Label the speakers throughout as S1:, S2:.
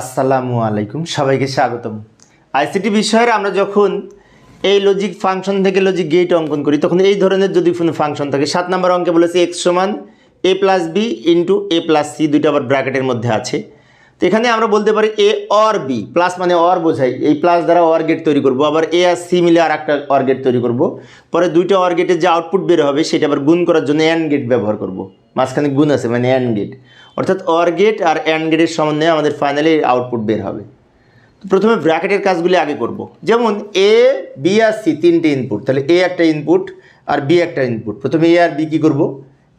S1: আসসালামু আলাইকুম, সবাইকে স্বাগতম। আইসিটি বিষয়ের আমরা যখন এই লজিক ফাংশন থেকে লজিক গেট অঙ্কন করি, তখন এই ধরনের যদি কোনো ফাংশন থাকে, সাত নম্বর অঙ্কে বলেছে এক্স সমান A plus B into A plus C দুইটা আবার ব্র্যাকেটের মধ্যে আছে। তো এখানে আমরা বলতে পারি এ অর বি প্লাস মানে অর বোঝাই। এই প্লাস দ্বারা অর গেট তৈরি করব, আবার এ আর সি মিলে আর একটা অর গেট তৈরি করব। পরে দুইটা অর গেটের যে আউটপুট বের হবে, সেটা আবার গুণ করার জন্য অ্যান্ড গেট ব্যবহার করব। মাঝখানে গুণ আছে মানে অ্যান্ড গেট অর্থাৎ অর গেট আর অ্যান্ড গেটের সমন্বয়ে আমাদের ফাইনালি আউটপুট বের হবে। প্রথমে ব্র্যাকেটের কাজগুলি আগে করব। যেমন এ বি আর সি তিনটে ইনপুট তাহলে এ একটা ইনপুট আর বি একটা ইনপুট প্রথমে এ আর বি কী করব?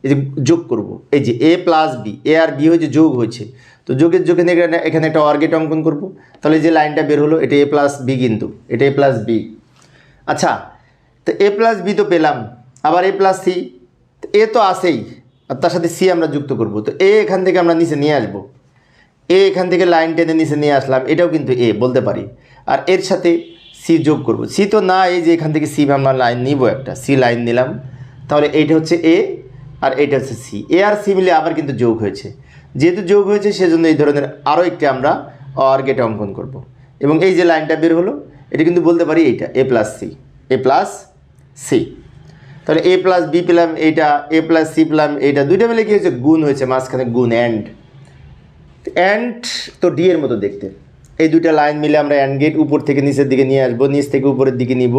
S1: এই যে যোগ করব। এই যে এ প্লাস বি এ আর বি হয়েছে যোগ হয়েছে। তো যোগের যোগে এখানে একটা অর্গেট অঙ্কন করব। তাহলে যে লাইনটা বের হলো, এটা এ প্লাস বি কিন্তু। এটা এ প্লাস বি আচ্ছা তো এ প্লাস বি তো পেলাম। আবার এ প্লাস সি এ তো আসেই আর তার সাথে সি আমরা যুক্ত করব। তো এ এখান থেকে আমরা নিচে নিয়ে আসব। এ এখান থেকে লাইন টেনে নিচে নিয়ে আসলাম। এটাও কিন্তু এ বলতে পারি। আর এর সাথে সি যোগ করব। সি তো না, এই যে এখান থেকে সি আমরা লাইন নিব একটা। সি লাইন নিলাম। তাহলে এইটা হচ্ছে এ আর এইটা হচ্ছে সি এ আর সি মিলে আবার কিন্তু যোগ হয়েছে। যেহেতু যোগ হয়েছে, সেজন্য এই ধরনের আরও একটি আমরা অর গেটে অঙ্কন করব। এবং এই যে লাইনটা বের হলো, এটা কিন্তু বলতে পারি এইটা A plus C A plus C তাহলে এ প্লাস বি পেলাম, এইটা এ প্লাস সি পেলাম, এইটা দুইটা মিলে কি হয়েছে? গুণ হয়েছে, মাঝখানে গুণ অ্যান্ড অ্যান্ড তো ডি এর মতো দেখতে। এই দুইটা লাইন মিলে আমরা অ্যান্ড গেট উপর থেকে নিচের দিকে নিয়ে আসব, নিচ থেকে উপরের দিকে নিব।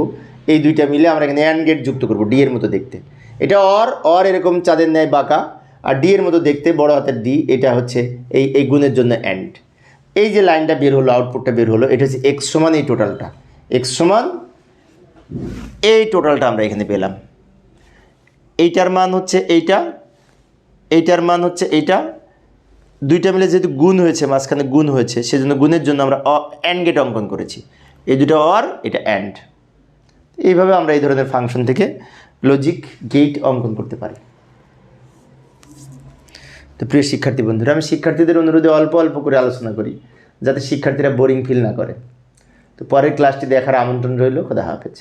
S1: এই দুইটা মিলে আমরা এখানে অ্যান্ড গেট যুক্ত করব ডি এর মতো দেখতে। এটা অর অর এরকম চাঁদের ন্যায় বাঁকা, আর ডি এর মতো দেখতে বড় হাতের ডি, এটা হচ্ছে এই এই গুণের জন্য অ্যান্ড এই যে লাইনটা বের হলো, আউটপুটটা বের হলো, এটা হচ্ছে এক্স সমান এই টোটালটা। এক্স সমান এই টোটালটা আমরা এখানে পেলাম। এইটার মান হচ্ছে এইটা, এইটার মান হচ্ছে এইটা। দুইটা মিলে যেহেতু গুণ হয়েছে, মাঝখানে গুণ হয়েছে, সেজন্য গুণের জন্য আমরা অ অ্যান্ড গেট অঙ্কন করেছি। এই দুটো অর, এটা অ্যান্ড এইভাবে আমরা এই ধরনের ফাংশন থেকে লজিক গেট অঙ্কন করতে পারি। তো প্রিয় শিক্ষার্থী বন্ধুরা, আমি শিক্ষার্থীদের অনুরোধে অল্প অল্প করে আলোচনা করি, যাতে শিক্ষার্থীরা বোরিং ফিল না করে। তো পরের ক্লাসটি দেখার আমন্ত্রণ রইল, খোদা হাফেজ।